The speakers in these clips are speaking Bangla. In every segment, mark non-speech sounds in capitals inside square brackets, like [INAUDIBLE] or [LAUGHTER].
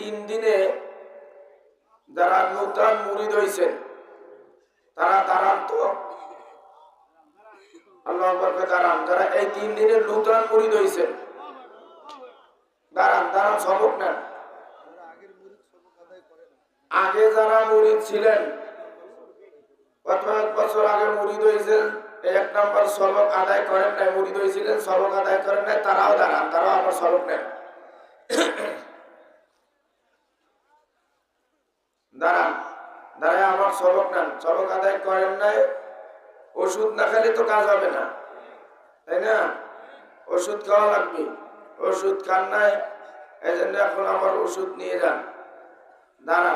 তিন দিনে যারা নূতন মুরিদ হয়েছেন তারা দাঁড়ান তো আল্লাহ দাঁড়ান, যারা এই তিন দিনে নূতন মুরিদ হয়েছেন দাঁড়ান দাঁড়ান, সবক নেন। আগে যারা মুরিদ ছিলেন, কত বছর আগে মুরিদ হয়েছেন এক নম্বর সবক আদায় করেন নাই, মুরিদ হয়েছিলেন সবক আদায় করেন নাই, তারাও দাঁড়ান, তারাও আবার সবক নেন দাঁড়ান দাঁড়ায় আমার সবক নেন। সবক আদায় করেন নাই। ওষুধ না খেলে তো কাজ হবে না। তাই না? ওষুধ খাওয়া লাগবে। ওষুধ খান নাই এই জন্য এখন আমার ওষুধ নিয়ে যান। দাঁড়া।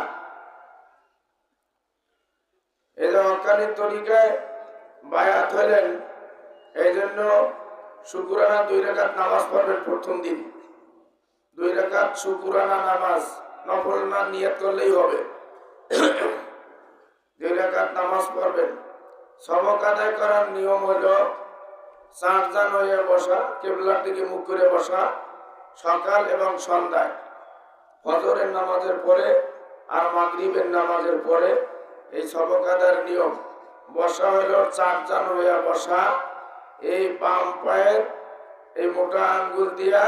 এই যে হকানির তরিকায় বায়াত হলেন এই জন্য শুকুরানা দুই রেখাত নামাজ পড়বেন প্রথম দিন। দুই রেখাত শুকুরানা নামাজ নফল না নিয়ত করলেই হবে। দুই নামাজ পড়বেন। সবক আদায় করার নিয়ম হলো চারজান হয়ে বসা কেবলার দিকে মুখ করে বসা সকাল এবং সন্ধ্যায়। ফজরের নামাজের পরে আর মাগরিবের নামাজের পরে এই সবক আদায়ের নিয়ম। বসা হলো চারজান হইয়া বসা এই বাম পায়ের এই মোটা আঙ্গুল দিয়া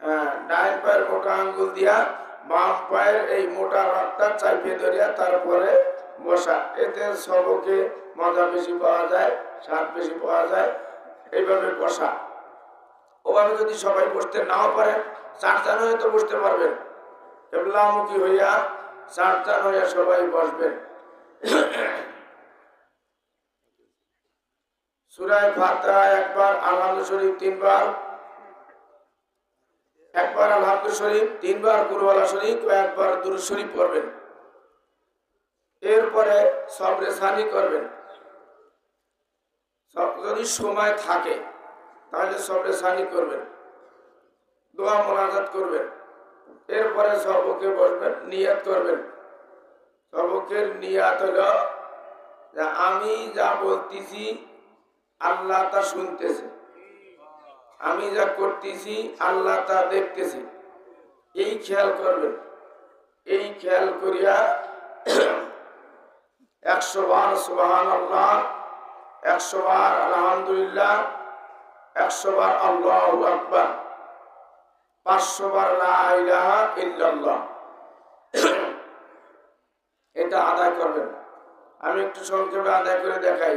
হ্যাঁ, ডাইন পায়ের মোটা আঙ্গুল দিয়া বাম পায়ের এই মোটা রথটা চাইপে ধরিয়া তারপরে বসা এতে সবকে মজা বেশি পাওয়া যায়, স্বাদ বেশি পাওয়া যায়, এইভাবে বসা। ওভাবে যদি সবাই বসতে নাও পারেন চারজন হয়ে তো বসতে পারবেন। কেবলামুখী হইয়া চারজন হইয়া সবাই বসবেন। সুরায় ফাতা একবার আলহামদুল শরীফ তিনবার একবার আলহামদুল শরীফ, তিনবার কুরবালা শরীফ একবার দুরুদ শরীফ করবেন এরপরে সবরে সানি করবেন। যদি সময় থাকে, তাহলে সবরে সানি করবেন। দোয়া মোনাজাত করবেন। এরপরে সর্বকে বসবেন, নিয়াত করবেন। সর্বকের নিয়াত হলো আমি যা বলতেছি, আল্লাহ তা শুনতেছে। আমি যা করতেছি, আল্লাহ তা দেখতেছি। এই খেয়াল করবেন। এই খেয়াল করিয়া [CLEARS THROAT] একশো বার সুবাহান আল্লাহ একশো বার আলহামদুলিল্লাহ, একশো বার আল্লাহ আকবার, পাঁচশো বার ইল্লাল্লাহ। [CLEARS THROAT] এটা আদায় করবেন। আমি একটু সংক্ষেপে আদায় করে দেখাই।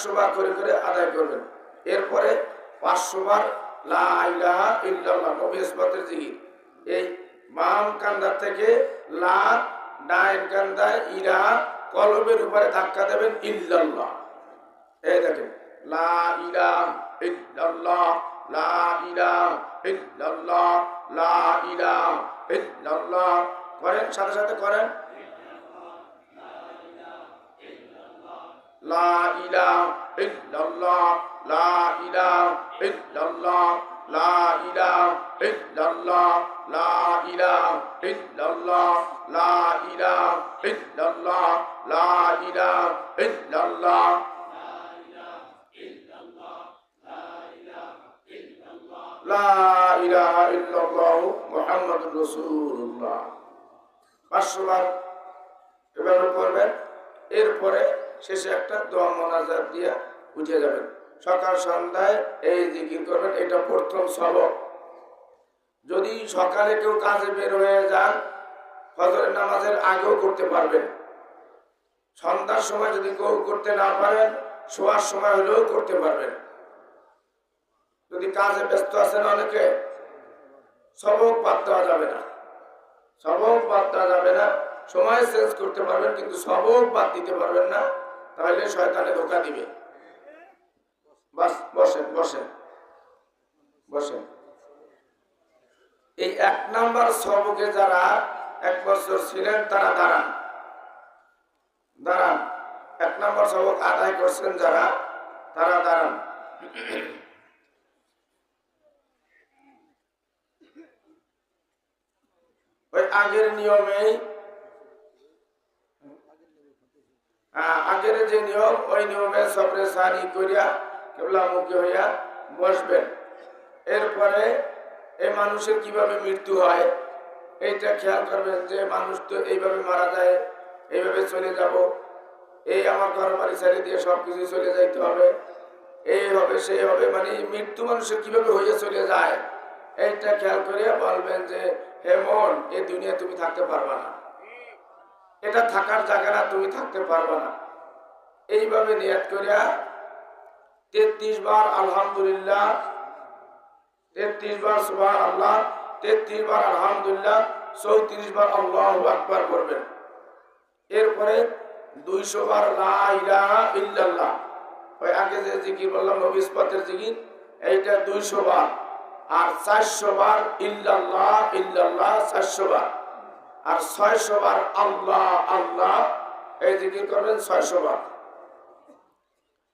একশো বার করে করে আদায় করবেন। এরপরে পাঁচশো বার লা ইলাহা ইল্লাল্লাহ নবী ইসবাতের জিকির। এই বাম কান্দার থেকে লা, ডাইন কান্দায় ইরা কলবের উপরে ধাক্কা দেবেন ইল্লাল্লাহ। এই দেখেন, লা ইল্লাল্লাহ, লা ইলাহ ইল্লাল্লাহ, লা ইলাহ ইল্লাল্লাহ। করেন, সাথে সাথে করেন। লা ইলাহ ইল্লাল্লাহ, লা ইলাহ ইল্লাল্লাহ, লা ইলাহ ইল্লাল্লাহ, লা ইলাহ ইল্লাল্লাহ, লা ইলাহ ইল্লাল্লাহ, লা ইলাহ ইল্লাল্লাহ। লা ইলাহা ইল্লাল্লাহ মুহাম্মাদুর রাসূলুল্লাহ। পাঁচশো বার করবেন এরপরে শেষে একটা দোয়া মোনাজাত দিয়ে উঠে যাবেন। সকাল সন্ধ্যায় এই জিকির করবেন, এটা প্রথম সবক। যদি সকালে কেউ কাজে বের হয়ে যান, ফজরের নামাজের আগেও করতে পারবেন। সন্ধ্যার সময় যদি কেউ করতে না পারেন, শোয়ার সময় হলেও করতে পারবেন। যদি কাজে ব্যস্ত আছেন অনেকে, সবক বাদ দেওয়া যাবে না। সবক বাদ দেওয়া যাবে না। সময় চেঞ্জ করতে পারবেন, কিন্তু সবক বাদ দিতে পারবেন না। তাহলে শয়তানে ধোকা দিবে। বাস, বসেন বসেন। বসেন। এই এক নাম্বার সবকে যারা এক বছর ছিলেন, তারা দাঁড়ান। দাঁড়ান। এক নম্বর সবক আদায় করছেন যারা, তারা দাঁড়ান। ওই আগের নিয়মেই আগের যে নিয়ম, ওই নিয়মে সবরে সারি করিয়া কেবলামুখী হইয়া বসবেন। এরপরে এই মানুষের কীভাবে মৃত্যু হয়, এইটা খেয়াল করবেন যে মানুষ তো এইভাবে মারা যায়, এইভাবে চলে যাব। এই আমার ঘর বাড়ি ছেড়ে দিয়ে সব কিছু চলে যাইতে হবে। এই হবে সেই হবে মানে মৃত্যু মানুষের কীভাবে হয়ে চলে যায়, এইটা খেয়াল করে বলবেন যে, হে মন এই দুনিয়া তুমি থাকতে পারবা না। এটা থাকার জায়গা না, তুমি থাকতে পারবে না। এইভাবে নিয়াত করিয়া তেত্রিশ বার আলহামদুলিল্লাহ, তেত্রিশ বার সুবাহ আল্লাহ, তেত্রিশ বার আলহামদুলিল্লাহ, চৌত্রিশ বার আল্লাহ আকবার করবেন। এরপরে দুইশো বার ইল্লাল্লাহ। ওই আগে যে জিকির বললাম নবিসপাতের জিকির, এইটা দুইশো বার। আর চারশো বার ইল্লাল্লাহ ইল্লাল্লাহ, চারশো বার। আর ছয়শো বার আল্লাহ আল্লাহ, এই জিকির করবেন ছয়শো বার।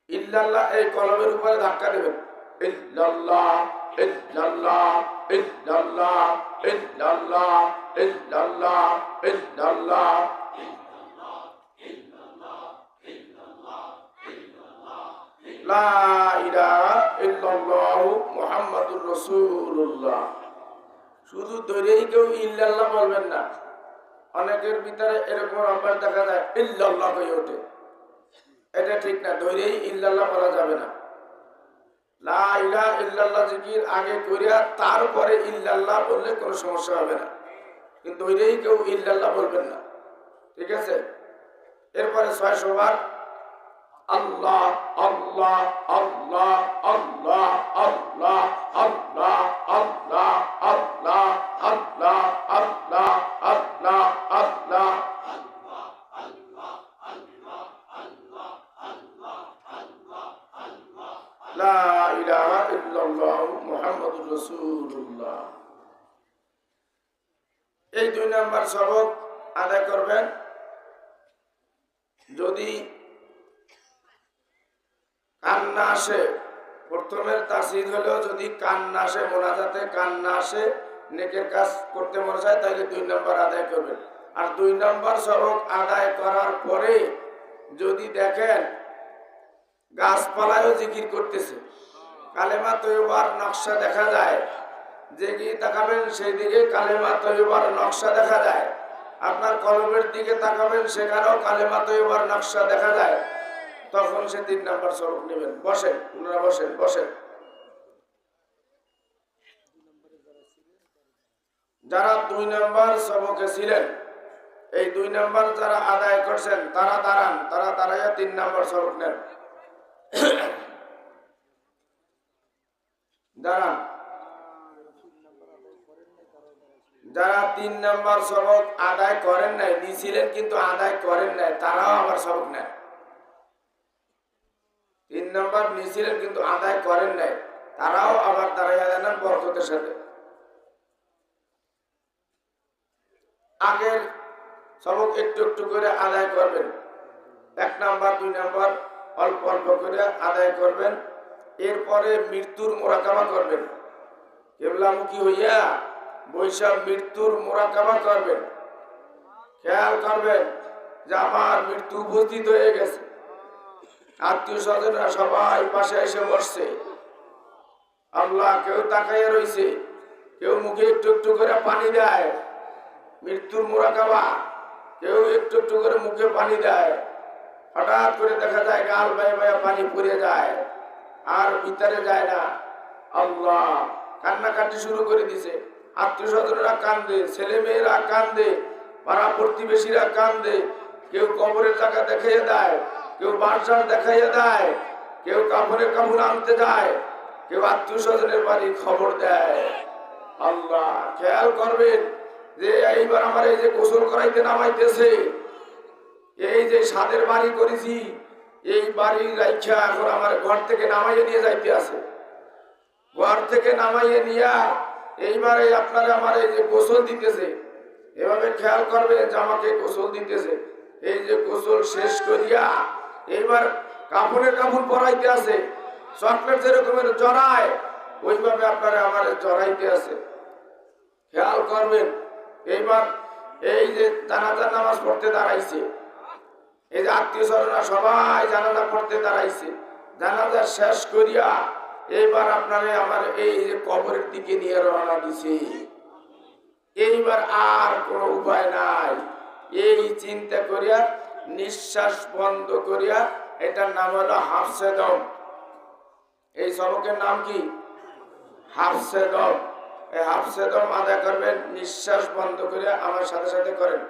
ইল্লাল্লাহ, এই কলমের উপরে ধাক্কা দেবেন। ইল্লাল্লাহ ইল্লাল্লাহ ইল্লাল্লাহ ইল্লাল্লাহ ইল্লাল্লাহ ইল্লাল্লাহ। লা ইলাহা ইল্লাল্লাহু মুহাম্মাদুর রাসূলুল্লাহ। শুধু ধরেই কেউ ইল্লাল্লাহ বলবেন না। অনেকের ভিতরে এরকম অভ্যাস দেখা যায়, ইল্লাল্লাহ হয়ে ওঠে। এটা ঠিক না, ধরেই ইল্লাল্লাহ বলা যাবে না। লা ইলাহা ইল্লাল্লাহ জিকির আগে করিয়া তারপরে ইল্লাল্লাহ বললে কোনো সমস্যা হবে না। কিন্তু ওইটাই কেউ ইল্লাল্লাহ বলবেন না। ঠিক আছে? এরপরে ছয়শো বার আল্লাহ আল্লাহ আল্লাহ আল্লাহ আল্লাহ আল্লাহ আল্লাহ আল্লাহ আল্লাহ আল্লাহ আল্লাহ আল্লাহ লা ইলাহা ইল্লাল্লাহ মুহাম্মাদুর রাসূলুল্লাহ এই দুই নাম্বার সবক আদায় করবেন যদি কান্না আসে। প্রথমের তাসিদ হলেও যদি কান্না আসে, মোনাজাতে কান্না আসে, নেকের কাজ করতে মনে চায়, তাহলে দুই নম্বর আদায় করবেন। আর দুই নম্বর সবক আদায় করার পরে যদি দেখেন গাছপালায়ও জিকির করতেছে, কালেমা তৈবার নকশা দেখা যায় যেদিকে তাকাবেন সেই দিকে কালেমা তৈবার নকশা দেখা যায়। আপনার কলমের দিকে তাকাবেন, সেখানেও কালেমা তৈবার নকশা দেখা যায়। তখন সে তিন নাম্বার সড়ক নেবেন। বসেন, ওনারা বসেন বসেন। যারা দুই নাম্বার সবকে ছিলেন, এই দুই নাম্বার যারা আদায় করছেন, তারা দাঁড়ান, তারা দাঁড়াইয়া তিন নাম্বার সড়ক নেন। দাঁড়ান। যারা তিন নাম্বার সবক আদায় করেন নাই, দিছিলেন কিন্তু আদায় করেন নাই, তারাও আবার সবক নেয় নম্বর নিয়েছিলেন কিন্তু আদায় করেন নাই। তারাও আবার দাঁড়াইয়া দেন বরকতের সাথে। আগের সবক একটু একটু করে আদায় করবেন। এক নাম্বার, দুই নাম্বার, অল্প অল্প করে আদায় করবেন। এরপরে মৃত্যুর মোরাকামা করবেন। কেবলামুখী হইয়া বৈশাখ মৃত্যুর মোরাকামা করবেন। খেয়াল করবেন যে আমার মৃত্যু উপস্থিত হয়ে গেছে। আত্মীয় স্বজনরা সবাই পাশে এসে বসছে। আল্লাহ কেউ তাকাইয়া রইছে, কেউ মুখে একটু একটু করে পানি দেয়। মৃত্যুর মোরাকাবা, কেউ একটু একটু করে মুখে পানি দেয়। হঠাৎ করে দেখা যায় গাল বাই বায়া পানি পড়ে যায়, আর ভিতরে যায় না। আল্লাহ কান্নাকাটি শুরু করে দিছে। আত্মীয় স্বজনরা কান্দে ছেলে মেয়েরা কান্দে, পাড়া প্রতিবেশীরা কান্দে, কেউ কবরের টাকা দেখাইয়ে দেয়। কেউ বাসার দেখাইয়া দেয়, কেউ কাপড় আনতে যায়, কেউ আত্মীয় স্বজনের বাড়ি খবর দেয়। আল্লাহ, খেয়াল করবেন যে এইবার আমার এই যে গোসল করাইতে নামাইতেছে, এই যে সাদের বাড়ি করেছি, এই বাড়ির রাইখা এখন আমার ঘর থেকে নামাইয়ে নিয়ে যাইতে আছে। ঘর থেকে নামাইয়ে নিয়া এইবারে আপনারা আমার এই যে গোসল দিতেছে, এভাবে খেয়াল করবে যে আমাকে গোসল দিতেছে। এই যে গোসল শেষ করিয়া এইবার কাপড়ের কাপড় পরাইতে আছে। চকলেট যেরকমের জড়ায়, ওইভাবে আপনারা আমার জড়াইতে আছে। খেয়াল করবেন, এইবার এই যে জানাজার নামাজ পড়তে দাঁড়াইছে, এই যে আত্মীয় স্বজনরা সবাই জানাজা পড়তে দাঁড়াইছে, জানাজা শেষ করিয়া এইবার আপনারে আমার এই যে কবরের দিকে নিয়ে রওনা দিছে। এইবার আর কোনো উপায় নাই। এই চিন্তা করিয়া নিঃশ্বাস বন্ধ করিয়া এটার নাম হলো হাফসে দম এই সবকের নাম কি হাফসে দম এই হাফসে দম আদায় করবেন নিঃশ্বাস বন্ধ করিয়া আমার সাথে সাথে করেন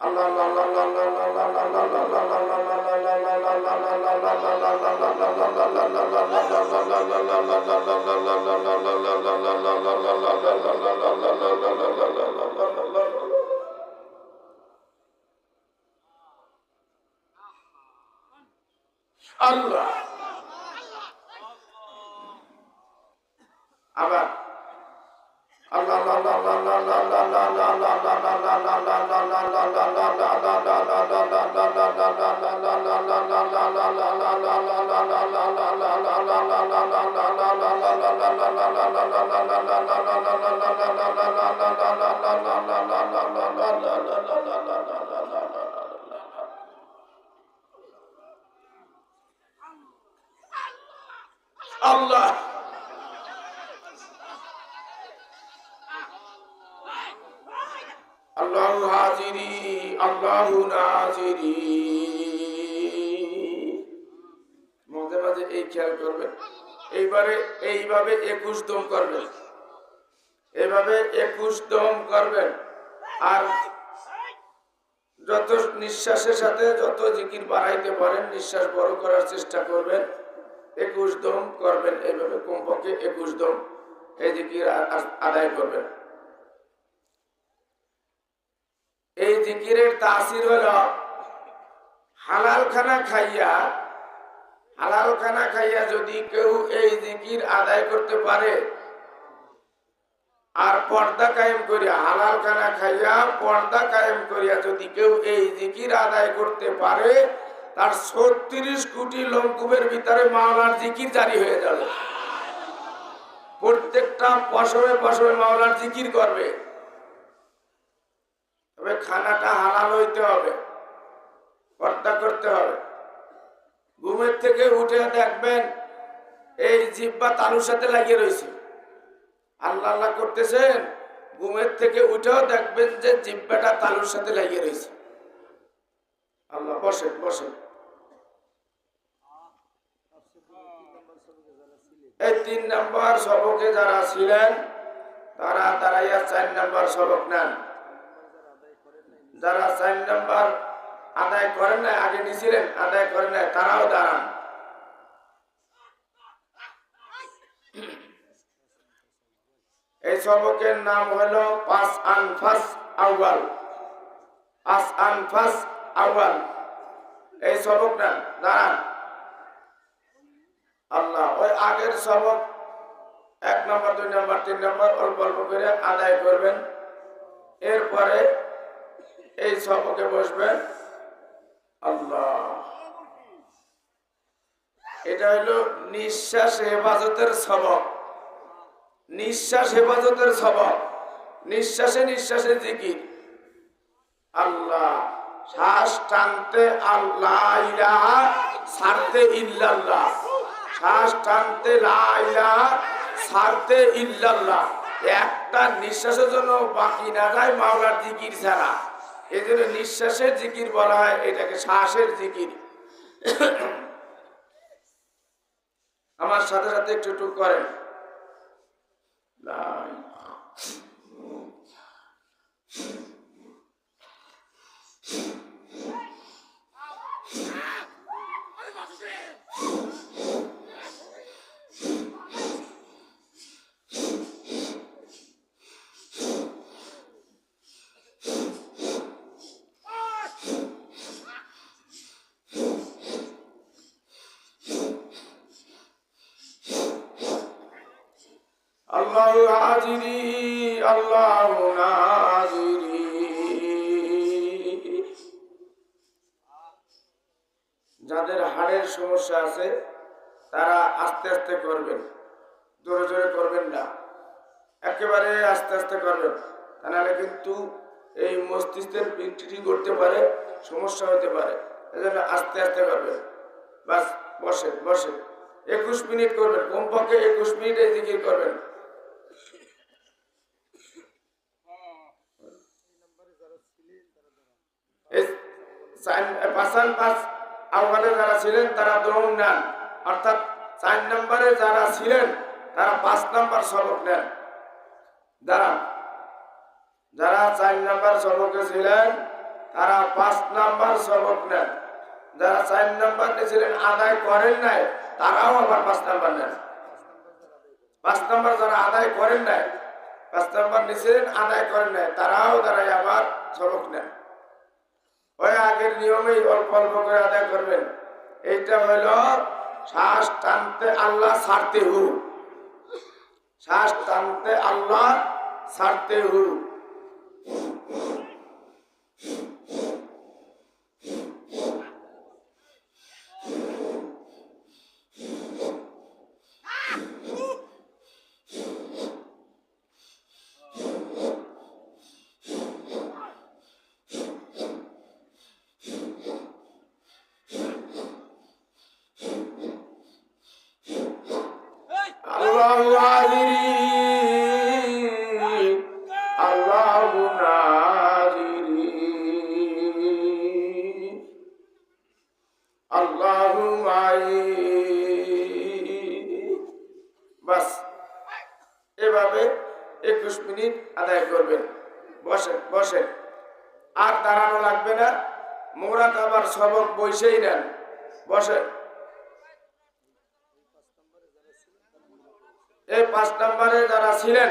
আল্লাহ আল্লাহ আবার আল্লাহ। আল্লাহু হাজিরি আল্লাহু নাজিরি। মাঝে মাঝে এই খেয়াল করবেন, এইবারে এইভাবে একুশ দম করবেন। এভাবে একুশ দম করবেন। আর যত নিঃশ্বাসের সাথে যত জিকির বাড়াইতে পারেন, নিঃশ্বাস বড় করার চেষ্টা করবেন। একুশ দম করবেন এইভাবে কমপক্ষে একুশ দম এই জিকির আদায় করবেন। এই জিকিরের তাসির হল হালাল খানা খাইয়া হালাল খানা খাইয়া যদি কেউ এই জিকির আদায় করতে পারে, আর পর্দা কায়েম করিয়া হালাল খানা খাইয়া পর্দা কায়েম করিয়া যদি কেউ এই জিকির আদায় করতে পারে তার ছত্রিশ কোটি লঙ্কুবের ভিতরে মাওলার জিকির জারি হয়ে যাবে প্রত্যেকটা পশমে পশমে মাওলার জিকির করবে। তবে খানাটা হালাল হইতে হবে, পর্দা করতে হবে। ঘুমের থেকে উঠে দেখবেন, এই জিব্বা তালুর সাথে লাগিয়ে রয়েছে। আল্লাহ আল্লাহ করতেছেন, ঘুমের থেকে উঠেও দেখবেন যে জিব্বাটা তালুর সাথে লাগিয়ে রয়েছে। আল্লাহ বসেন বসেন। এই তিন নম্বর সবকে যারা ছিলেন, তারা দাঁড়াইয়া চার নম্বর সবক নেন। যারা চার নম্বর আদায় করেন নাই, আগে নিছিলেন, আদায় করেন নাই, তারাও দাঁড়ান। এই সবকের নাম হলো পাঁচ আনফাস আউয়াল। পাঁচ আনফাস আউয়াল। এই সবক নেন, দাঁড়ান। আগের সবক, এক নম্বর, দুই নম্বর, তিন নম্বর, অল্প অল্প করে আদায় করবেন। এরপরে এই সবকে বসবেন। আল্লাহ। এটা হলো নিঃশ্বাস হেফাজতের সবক। নিঃশ্বাস হেফাজতের সবক। নিঃশ্বাসে নিঃশ্বাসে জিকির। আল্লাহ। শ্বাস টানতে আল্লাহ ছাড়তে ইল্লাল্লাহ। শ্বাস টানতে লা ইলাহা ছাড়তে ইল্লাল্লাহ। একটা নিঃশ্বাসের জন্য বাকি না যায় মাওলার জিকির ছাড়া। এই জন্য নিঃশ্বাসের জিকির বলা হয়, এটাকে শ্বাসের জিকির। আমার সাথে সাথে একটু একটু করেন ইলাহা যাদের হাড়ের সমস্যা আছে, তারা আস্তে আস্তে করবেন। জোরে জোরে করবেন না। একেবারে আস্তে আস্তে করবেন। তা নাহলে কিন্তু এই মস্তিষ্কের পিটি করতে পারে, সমস্যা হতে পারে। এজন্য আস্তে আস্তে করবেন। বাস, বসেন বসেন। একুশ মিনিট করবেন। কমপক্ষে একুশ মিনিট এই দিকে করবেন। পাঁচ। আহ্বানে যারা ছিলেন, তারা দ্রোণ নেন। অর্থাৎ চার নম্বরে যারা ছিলেন, তারা পাঁচ নম্বর সবক নেন। দাঁড়ান। যারা চার নম্বর সবকে ছিলেন, তারা পাঁচ নম্বর সবক নেন। যারা চার নম্বর ছিলেন, আদায় করেন নাই, তারাও আবার পাঁচ নম্বর নেন। পাঁচ নম্বর যারা আদায় করেন নাই, পাঁচ নম্বর নিছিলেন আদায় করেন নাই, তারাও দাঁড়ায় আবার সবক নেন। ওই আগের নিয়মেই অল্প অল্প করে আদায় করবেন। এইটা হইল শ্বাস টানতে আল্লাহ ছাড়তে হু। শ্বাস টানতে আল্লাহ ছাড়তে হু। বাস, এভাবে একুশ মিনিট আদায় করবেন। বসেন বসেন। আর দাঁড়ানো লাগবে না। মোরা কাবার সবক বসেই নেন। বসেন এই পাঁচ নম্বরে যারা ছিলেন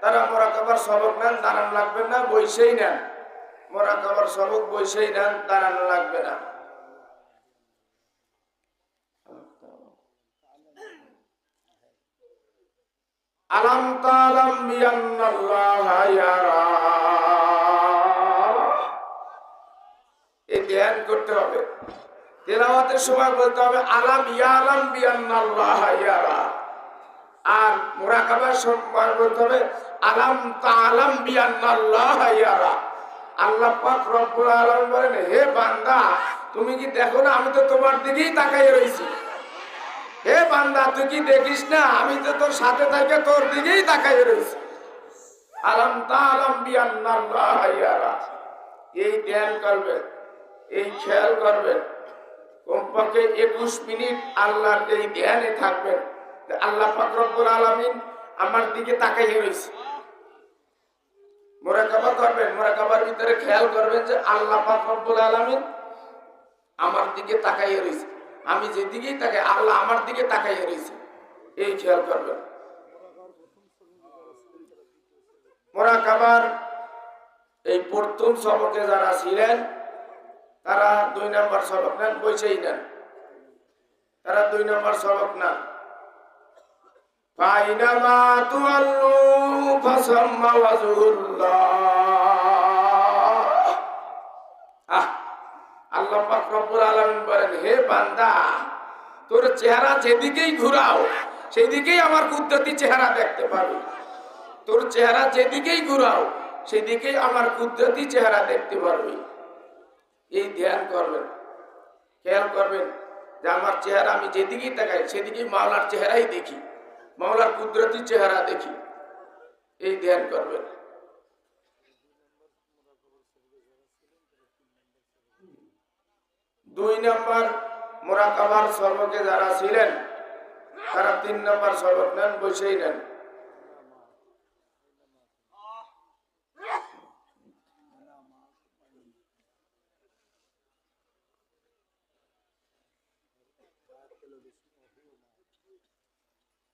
তারা মোরাকাবার সবক নেন, দাঁড়ানো লাগবে না, বইসেই নেন। মোরাকাবার সবক, বইসেই নেন, দাঁড়ানো লাগবে না। এই ধ্যান করতে হবে। তেলাওয়াতের সময় বলতে হবে আর মোরাকাবার সময় বলতে হবে আলাম তালাম বিয়ান্নাল্লাহ ইয়ারা। আল্লাহ পাক রব্বুল আলামিন বলেন, হে বান্দা, তুমি কি দেখো না, আমি তো তোমার দিকেই তাকাই রইছি। হে বান্দা, তুই কি দেখিস না, আমি তো তোর সাথে থেকে তোর দিকেই তাকাই রইছি। আলাম তালাম বিয়ান্নাল্লাহ ইয়ারা। এই ধ্যান করবেন, এই খেয়াল করবেন। কমপক্ষে একুশ মিনিট আল্লাহর এই ধ্যানে থাকবেন। আল্লাহ ফাকরুল আলমিন আমার দিকে তাকাইয়ে রয়েছে মোরাকাবা করবেন, মোরাকাবার ভিতরে খেয়াল করবেন যে আল্লাহ ফাকরুল আলমিন আমার দিকে তাকাইয়ে রয়েছে আমি যেদিকেই তাকাই, আল্লাহ আমার দিকে তাকাইয়ে রয়েছে এই খেয়াল করবেন। মোরাকাবার এই প্রথম সবকে যারা ছিলেন, তারা দুই নম্বর সবক নেন বইছেই নেন। তারা দুই নম্বর সবক নেন। ফাইনামা তুয়াল্লু ফাসাম্মা ওয়াজহুল্লাহ। আহ, আল্লাহ পাক রব্বুল আলামিন বলেন, হে বান্দা, তোর চেহারা যেদিকেই ঘুরাও, সেদিকেই আমার কুদরতি চেহারা দেখতে পাবি। তোর চেহারা যেদিকেই ঘুরাও, সেদিকেই আমার কুদরতি চেহারা দেখতে পারবি। এই ধ্যান করবেন, খেয়াল করবেন যে আমার চেহারা আমি যেদিকেই তাকাই, সেদিকেই মাওলার চেহারাই দেখি। মাওলার কুদরতি চেহারা দেখি। এই ধ্যান করবেন। দুই নম্বর মোরাকাবার সর্বকে যারা ছিলেন, তারা তিন নম্বর সর্বক নেন, বসেই নেন।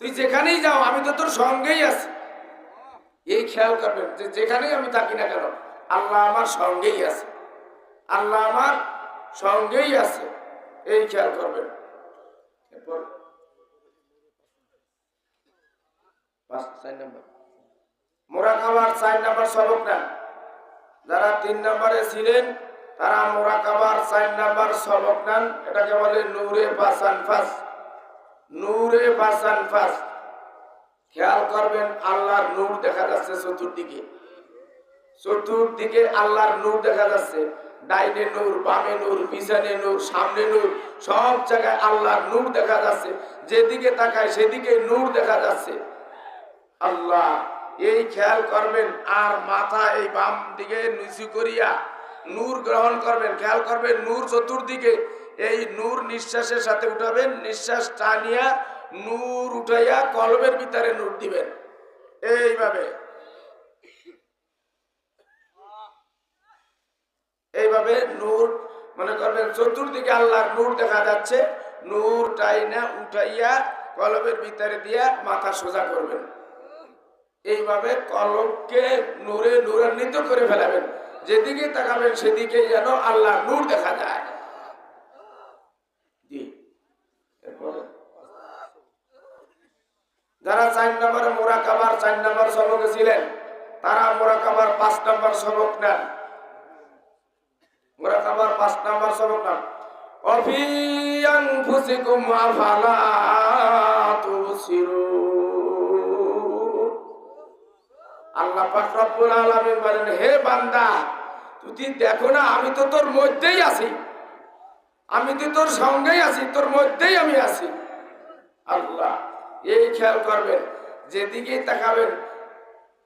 তুই যেখানেই যাও, আমি তো তোর সঙ্গেই আছি। এই খেয়াল করবেন যে যেখানেই আমি থাকি না কেন, আল্লাহ আমার সঙ্গেই আছে। আল্লাহ আমার সঙ্গেই আছে। এই খেয়াল করবেন। চার নম্বর। যারা তিন নম্বরে ছিলেন, তারা মোরা খাবার চার নম্বর সবক নেন। এটাকে বলে নূরে ফাস নূরে বাসান ফাস। খেয়াল করবেন, আল্লাহর নূর দেখা যাচ্ছে চতুর্দিকে। চতুর্দিকে আল্লাহর নূর দেখা যাচ্ছে। ডাইনে নূর, বামে নূর, পিছনে নূর, সামনে নূর, সব জায়গায় আল্লাহর নূর দেখা যাচ্ছে। যেদিকে তাকায় সেদিকে নূর দেখা যাচ্ছে। আল্লাহ, এই খেয়াল করবেন, আর মাথা এই বাম দিকে নিচু করিয়া নূর গ্রহণ করবেন। খেয়াল করবেন, নূর চতুর্দিকে এই নূর নিঃশ্বাসের সাথে উঠাবেন, নিঃশ্বাস টানিয়া নূর উঠাইয়া কলমের ভিতরে নূর দিবেন। এইভাবে। এইভাবে নূর, মনে করবেন চতুর্দিকে আল্লাহর নূর দেখা যাচ্ছে, নূর টাইনা উঠাইয়া কলমের ভিতরে দিয়া মাথা সোজা করবেন। এইভাবে কলবকে নূরে নূরান্বিত করে ফেলাবেন। যেদিকে তাকাবেন সেদিকে যেন আল্লাহ নূর দেখা যায় জি এরপরে যারা চার নম্বর মোরাকাবার, চার নম্বর সবকে ছিলেন। তারা মোরাকাবার পাঁচ নম্বর সবক নেন। মোরাকাবার পাঁচ নম্বর সবক নেন। অফিয়াং ফুসিকুম আফালা তুবসিরুন। আল্লাহ পাক রব্বুল আলামিন বলেন, হে বান্দা তুই দেখো না, আমি তো তোর মধ্যেই আছি। আমি তো তোর সঙ্গেই আছি, তোর মধ্যেই আমি আছি। আল্লাহ এই খেয়াল করবেন যেদিকে তাকাবেন,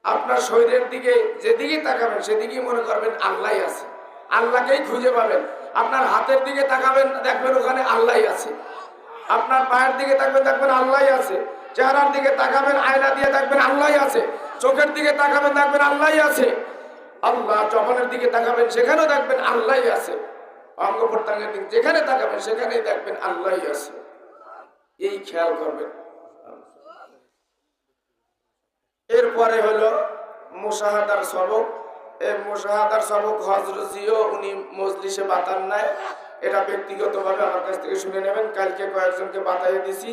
আপনার শরীরের দিকে যেদিকে তাকাবেন, সেদিকেই মনে করবেন আল্লাহ আছে। আল্লাহকেই খুঁজে পাবেন। আপনার হাতের দিকে তাকাবেন, দেখবেন ওখানে আল্লাহ আছে। আপনার পায়ের দিকে তাকবেন, দেখবেন আল্লাহ আছে। চেহারার দিকে তাকাবেন, আয়না দিয়ে দেখবেন আল্লাহ আছে। চোখের দিকে তাকাবেন, দেখবেন আল্লাহ আছে। আল্লাহ জবানের দিকে তাকাবেন, সেখানেও দেখবেন আল্লাহ আছে। অঙ্গ প্রত্যঙ্গের দিকে যেখানে তাকাবেন, সেখানেই দেখবেন আল্লাহ আছে। এই খেয়াল করবেন। এরপরে হলো মুসাহাদার সবক। এই মুসাহাদার সবক হজরজিও উনি মজলিসে বাতান নাই। এটা ব্যক্তিগতভাবে আমার কাছ থেকে শুনে নেবেন। কালকে কয়েকজনকে বাতাইয়ে দিছি,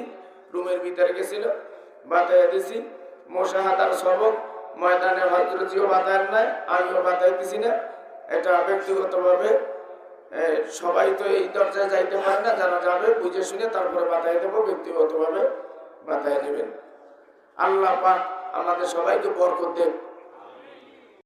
রুমের ভিতরে গেছিল, বাতাইয়ে দিছি। মোশাহাদার সবক, ময়দানে হজরজিও বাতায়েন নাই, আমিও বাতাই দিছি না। এটা ব্যক্তিগতভাবে সবাই তো এই দরজায় যাইতে পারে না, যারা যাবে বুঝে শুনে তারপরে বাতাই দেবো, ব্যক্তিগতভাবে বাতায় নেবেন। আল্লাহ পাক আমাদের সবাইকে বরকত দেব